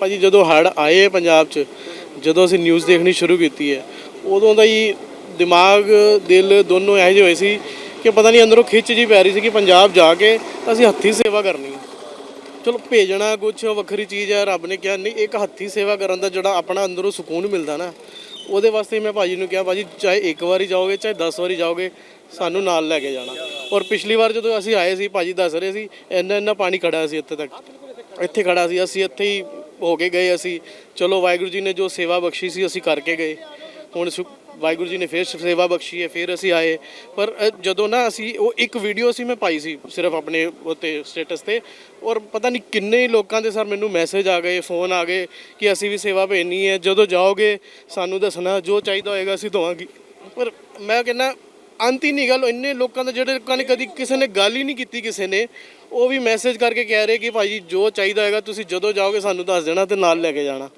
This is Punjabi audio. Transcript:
ਭਾਜੀ ਜਦੋਂ ਹੜ੍ਹ ਆਏ ਹੈ ਪੰਜਾਬ 'ਚ, ਜਦੋਂ ਅਸੀਂ ਨਿਊਜ਼ ਦੇਖਣੀ ਸ਼ੁਰੂ ਕੀਤੀ ਹੈ, ਉਦੋਂ ਦਾ ਹੀ ਦਿਮਾਗ, ਦਿਲ ਦੋਨੋਂ ਇਹੋ ਜਿਹੇ ਹੋਏ ਸੀ ਕਿ ਪਤਾ ਨਹੀਂ ਅੰਦਰੋਂ ਖਿੱਚ ਜੀ ਪੈ ਰਹੀ ਸੀ ਕਿ ਪੰਜਾਬ ਜਾ ਕੇ ਅਸੀਂ ਹੱਥੀ ਸੇਵਾ ਕਰਨੀ ਹੈ। ਚਲੋ ਭੇਜਣਾ ਕੁਝ ਵੱਖਰੀ ਚੀਜ਼ ਹੈ, ਰੱਬ ਨੇ ਕਿਹਾ ਨਹੀਂ, ਇੱਕ ਹੱਥੀ ਸੇਵਾ ਕਰਨ ਦਾ ਜਿਹੜਾ ਆਪਣਾ ਅੰਦਰੋਂ ਸਕੂਨ ਮਿਲਦਾ ਨਾ, ਉਹਦੇ ਵਾਸਤੇ ਮੈਂ ਭਾਜੀ ਨੂੰ ਕਿਹਾ, ਭਾਜੀ ਚਾਹੇ ਇੱਕ ਵਾਰੀ ਜਾਓਗੇ, ਚਾਹੇ 10 ਵਾਰੀ ਜਾਓਗੇ, ਸਾਨੂੰ ਨਾਲ ਲੈ ਕੇ ਜਾਣਾ। ਔਰ ਪਿਛਲੀ ਵਾਰ ਜਦੋਂ ਅਸੀਂ ਆਏ ਸੀ, ਭਾਜੀ ਦੱਸ ਰਹੇ ਸੀ ਇੰਨਾ ਇੰਨਾ ਪਾਣੀ ਖੜਾ ਸੀ ਇੱਥੇ ਤੱਕ। ਇੱਥੇ ਖੜਾ ਸੀ, ਅਸੀਂ ਇੱਥੇ ਹੀ ਹੋ ਕੇ ਗਏ ਅਸੀਂ। ਚਲੋ ਵਾਹਿਗੁਰੂ ਜੀ ਨੇ ਜੋ ਸੇਵਾ ਬਖਸ਼ੀ ਸੀ ਅਸੀਂ ਕਰਕੇ ਗਏ। ਹੁਣ ਸੁ- ਵਾਹਿਗੁਰੂ ਜੀ ਨੇ ਫਿਰ ਸੇਵਾ ਬਖਸ਼ੀ ਹੈ ਫਿਰ ਅਸੀਂ ਆਏ। ਪਰ ਅ, ਜਦੋਂ ਨਾ ਅਸੀਂ ਉਹ ਇੱਕ ਵੀਡੀਓ ਸੀ ਮੈਂ ਪਾਈ ਸੀ ਸਿਰਫ ਆਪਣੇ ਉੱਤੇ ਸਟੇਟਸ ਤੇ। ਔਰ ਪਤਾ ਨਹੀਂ ਕਿੰਨੇ ਹੀ ਲੋਕਾਂ ਦੇ ਸਰ ਮੈਨੂੰ ਮੈਸੇਜ ਆ ਗਏ ਫੋਨ ਆ ਗਏ ਕਿ ਅਸੀਂ ਵੀ ਸੇਵਾ ਭੇਜਣੀ ਹੈ ਜਦੋਂ ਜਾਓਗੇ ਸਾਨੂੰ ਦੱਸਣਾ ਜੋ ਚਾਹੀਦਾ ਹੋਏਗਾ ਅਸੀਂ ਦਵਾਂਗੇ। ਪਰ ਮੈਂ ਕਹਿੰਦਾ ਅੰਤ ਹੀ ਨਹੀਂ ਗੱਲ, ਇੰਨੇ ਲੋਕਾਂ ਦਾ ਜਿਹੜੇ ਲੋਕਾਂ ਨੇ ਕਦੀ ਕਿਸੇ ਨੇ ਗੱਲ ਹੀ ਨਹੀਂ ਕੀਤੀ ਕਿਸੇ ਨੇ, ਉਹ ਵੀ ਮੈਸੇਜ ਕਰਕੇ ਕਹਿ ਰਹੇ ਕਿ ਭਾਜੀ ਜੋ ਚਾਹੀਦਾ ਹੈਗਾ ਤੁਸੀਂ ਜਦੋਂ ਜਾਓਗੇ ਸਾਨੂੰ ਦੱਸ ਦੇਣਾ ਤੇ ਨਾਲ ਲੈ ਕੇ ਜਾਣਾ।